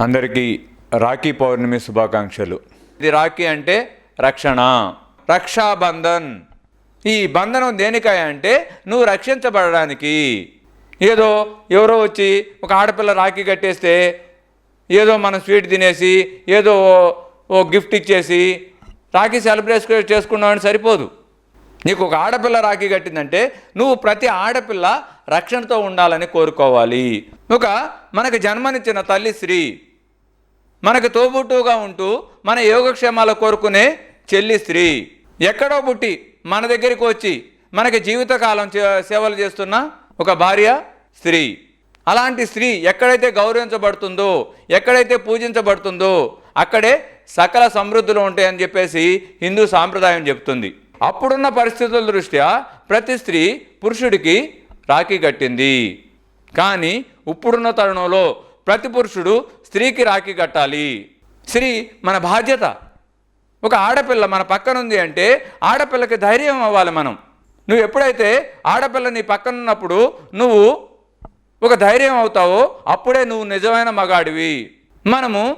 అందరికీ రాఖీ పౌర్ణమి శుభాకాంక్షలు. ఇది రాఖీ అంటే రక్షణ రక్షాబంధన్. ఈ బంధనం దేనికాయ అంటే నువ్వు రక్షించబడడానికి. ఏదో ఎవరో వచ్చి ఒక ఆడపిల్ల రాఖీ కట్టేస్తే ఏదో మనం స్వీట్ తినేసి ఏదో ఓ- గిఫ్ట్ ఇచ్చేసి రాఖీ సెలబ్రేట్ చేసుకున్నామని సరిపోదు. నీకు ఒక ఆడపిల్ల రాఖీ కట్టిందంటే నువ్వు ప్రతి ఆడపిల్ల రక్షణతో ఉండాలని కోరుకోవాలి. ఒక మనకు జన్మనిచ్చిన తల్లి శ్రీ మనకు తోబుట్టుగా ఉంటూ మన యోగక్షేమాలు కోరుకునే చెల్లి స్త్రీ. ఎక్కడో పుట్టి మన దగ్గరికి వచ్చి మనకి జీవితకాలం సేవలు చేస్తున్న ఒక భార్య స్త్రీ. అలాంటి స్త్రీ ఎక్కడైతే గౌరవించబడుతుందో ఎక్కడైతే పూజించబడుతుందో అక్కడే సకల సమృద్ధులు ఉంటాయని చెప్పేసి హిందూ సాంప్రదాయం చెప్తుంది. అప్పుడున్న పరిస్థితుల దృష్ట్యా ప్రతి స్త్రీ పురుషుడికి రాఖీ కట్టింది. కానీ ఇప్పుడున్న తరుణంలో ప్రతి పురుషుడు స్త్రీకి రాఖీ కట్టాలి. స్త్రీ మన బాధ్యత. ఒక ఆడపిల్ల మన పక్కన ఉంది అంటే ఆడపిల్లకి ధైర్యం అవ్వాలి మనం. నువ్వు ఎప్పుడైతే ఆడపిల్ల నీ పక్కన ఉన్నప్పుడు నువ్వు ఒక ధైర్యం అవుతావో అప్పుడే నువ్వు నిజమైన మగాడివి. మనము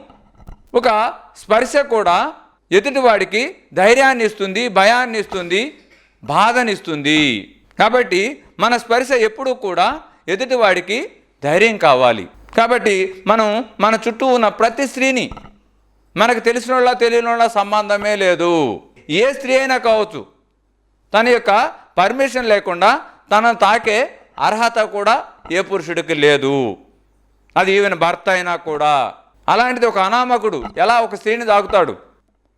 ఒక స్పర్శ కూడా ఎదుటివాడికి ధైర్యాన్ని ఇస్తుంది భయాన్ని ఇస్తుంది బాధనిస్తుంది కాబట్టి మన స్పర్శ ఎప్పుడూ కూడా ఎదుటివాడికి ధైర్యం కావాలి. కాబట్టి మనం మన చుట్టూ ఉన్న ప్రతి స్త్రీని మనకు తెలిసిన వాళ్ళ తెలియని వాళ్ళ సంబంధమే లేదు. ఏ స్త్రీ అయినా కావచ్చు. తన యొక్క పర్మిషన్ లేకుండా తనను తాకే అర్హత కూడా ఏ పురుషుడికి లేదు. అది ఈవెన్ భర్త అయినా కూడా. అలాంటిది ఒక అనామకుడు ఎలా ఒక స్త్రీని తాకుతాడు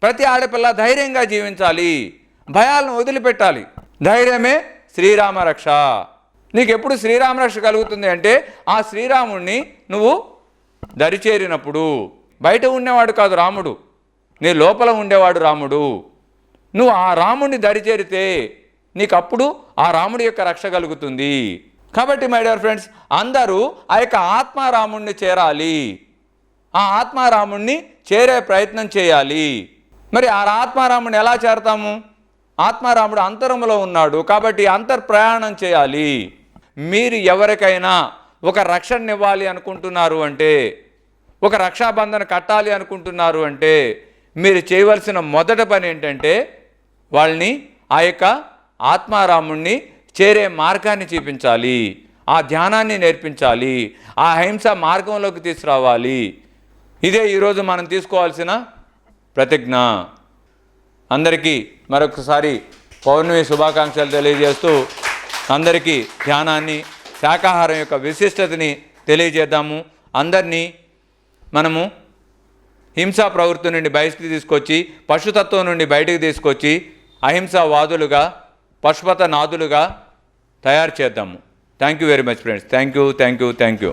ప్రతి ఆడపిల్ల ధైర్యంగా జీవించాలి. భయాలను వదిలిపెట్టాలి. ధైర్యమే శ్రీరామ రక్ష నీకు ఎప్పుడు శ్రీరామ రక్ష కలుగుతుంది అంటే ఆ శ్రీరాముణ్ణి నువ్వు దరిచేరినప్పుడు. బయట ఉండేవాడు కాదు రాముడు. నీ లోపల ఉండేవాడు రాముడు. నువ్వు ఆ రాముడిని దరిచేరితే నీకు అప్పుడు ఆ రాముడి యొక్క రక్ష కలుగుతుంది. కాబట్టి మై డియర్ ఫ్రెండ్స్ అందరూ ఆ యొక్క ఆత్మారాముణ్ణి చేరాలి. ఆ ఆత్మారాముణ్ణి చేరే ప్రయత్నం చేయాలి. మరి ఆ ఆత్మారాముడిని ఎలా చేరతాము? ఆత్మారాముడు అంతరములో ఉన్నాడు కాబట్టి అంతర్ ప్రయాణం చేయాలి. మీరు ఎవరికైనా ఒక రక్షణ ఇవ్వాలి అనుకుంటున్నారు అంటే ఒక రక్షాబంధన కట్టాలి అనుకుంటున్నారు అంటే మీరు చేయవలసిన మొదటి పని ఏంటంటే వాళ్ళని ఆ యొక్క ఆత్మారాముణ్ణి చేరే మార్గాన్ని చూపించాలి ఆ ధ్యానాన్ని నేర్పించాలి ఆ అహింస మార్గంలోకి తీసుకురావాలి. ఇదే ఈరోజు మనం తీసుకోవాల్సిన ప్రతిజ్ఞ. అందరికీ మరొకసారి పౌర్ణమి శుభాకాంక్షలు తెలియజేస్తూ అందరికీ ధ్యానాన్ని శాకాహారం యొక్క విశిష్టతని తెలియజేద్దాము. అందరినీ మనము హింసా ప్రవృత్తి నుండి బయటికి తీసుకొచ్చి పశుతత్వం నుండి బయటికి తీసుకొచ్చి అహింసావాదులుగా పశుపత నాదులుగా తయారు చేద్దాము. Thank you very much friends thank you thank you thank you